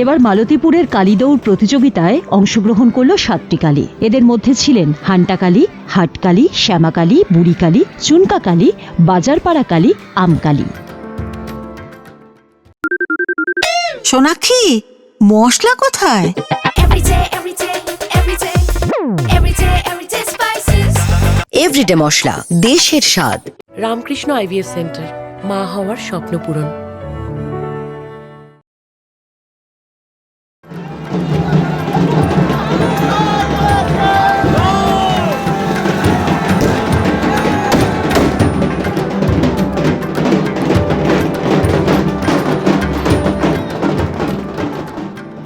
এবার মালতীপুরের কালীদৌড় প্রতিযোগিতায় অংশগ্রহণ করল সাতটি কালী। এদের মধ্যে ছিলেন হান্টাকালী হাটকালী শ্যামাকালী বুড়িকালী চুনকাকালী বাজারপাড়া কালী আমকালী সোনাক্ষী মশলা কোথায়. এভরিডে মশলা দেশের স্বাদ। রামকৃষ্ণ আইভিএফ সেন্টার মা হওয়ার স্বপ্ন পূরণ।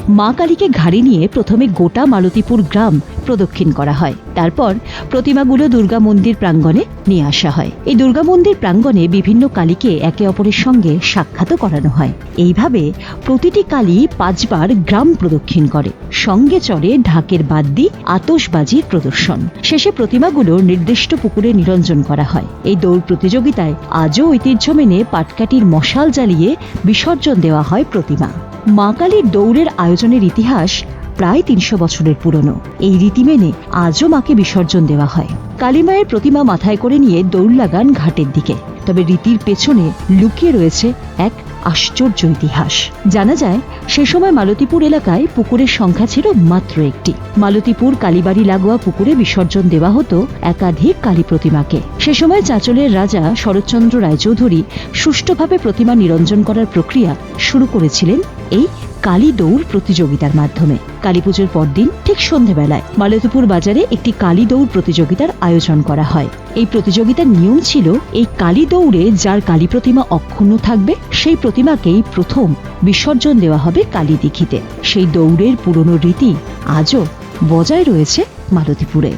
মা কালীকে ঘাড়ি নিয়ে প্রথমে গোটা মালতীপুর গ্রাম প্রদক্ষিণ করা হয়। তারপর প্রতিমাগুলো দুর্গা মন্দির প্রাঙ্গণে নিয়ে আসা হয়। এই দুর্গা মন্দির প্রাঙ্গণে বিভিন্ন কালীকে একে অপরের সঙ্গে সাক্ষাৎও করানো হয়। এইভাবে প্রতিটি কালী পাঁচবার গ্রাম প্রদক্ষিণ করে। সঙ্গে চলে ঢাকের বাদ্যি, আতশবাজির প্রদর্শন। শেষে প্রতিমাগুলো নির্দিষ্ট পুকুরে নিরঞ্জন করা হয়। এই দৌড় প্রতিযোগিতায় আজও ঐতিহ্য মেনে পাটকাটির মশাল জ্বালিয়ে বিসর্জন দেওয়া হয় প্রতিমা। মা কালীর দৌড়ের আয়োজনের ইতিহাস প্রায় তিনশো বছরের পুরনো। এই রীতি মেনে আজও মাকে বিসর্জন দেওয়া হয়। কালীমায়ের প্রতিমা মাথায় করে নিয়ে দৌড় লাগান ঘাটের দিকে। তবে রীতির পেছনে লুকিয়ে রয়েছে এক আশ্চর্য ইতিহাস। জানা যায়, সে সময় মালতীপুর এলাকায় পুকুরের সংখ্যা ছিল মাত্র একটি। মালতীপুর কালীবাড়ি লাগোয়া পুকুরে বিসর্জন দেওয়া হতো একাধিক কালী প্রতিমাকে। সে সময় চাঁচলের রাজা শরৎচন্দ্র রায়চৌধুরী সুষ্ঠুভাবে প্রতিমা নিরঞ্জন করার প্রক্রিয়া শুরু করেছিলেন এই কালী দৌড় প্রতিযোগিতার মাধ্যমে। কালী পুজোর পরদিন ঠিক সন্ধেবেলায় মালতীপুর বাজারে একটি কালী দৌড় প্রতিযোগিতার আয়োজন করা হয়। এই প্রতিযোগিতার নিয়ম ছিল, এই কালী দৌড়ে যার কালী প্রতিমা অক্ষুণ্ণ থাকবে, সেই প্রতিমাকেই প্রথম বিসর্জন দেওয়া হবে কালী দীঘিতে সেই দৌড়ের পুরনো রীতি আজও বজায় রয়েছে মালতীপুরে।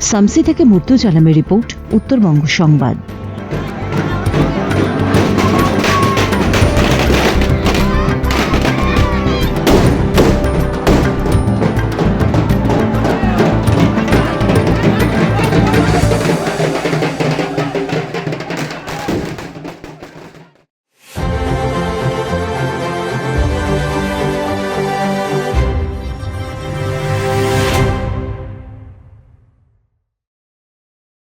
সামসি থেকে মূর্তুজালামের রিপোর্ট, উত্তরবঙ্গ সংবাদ।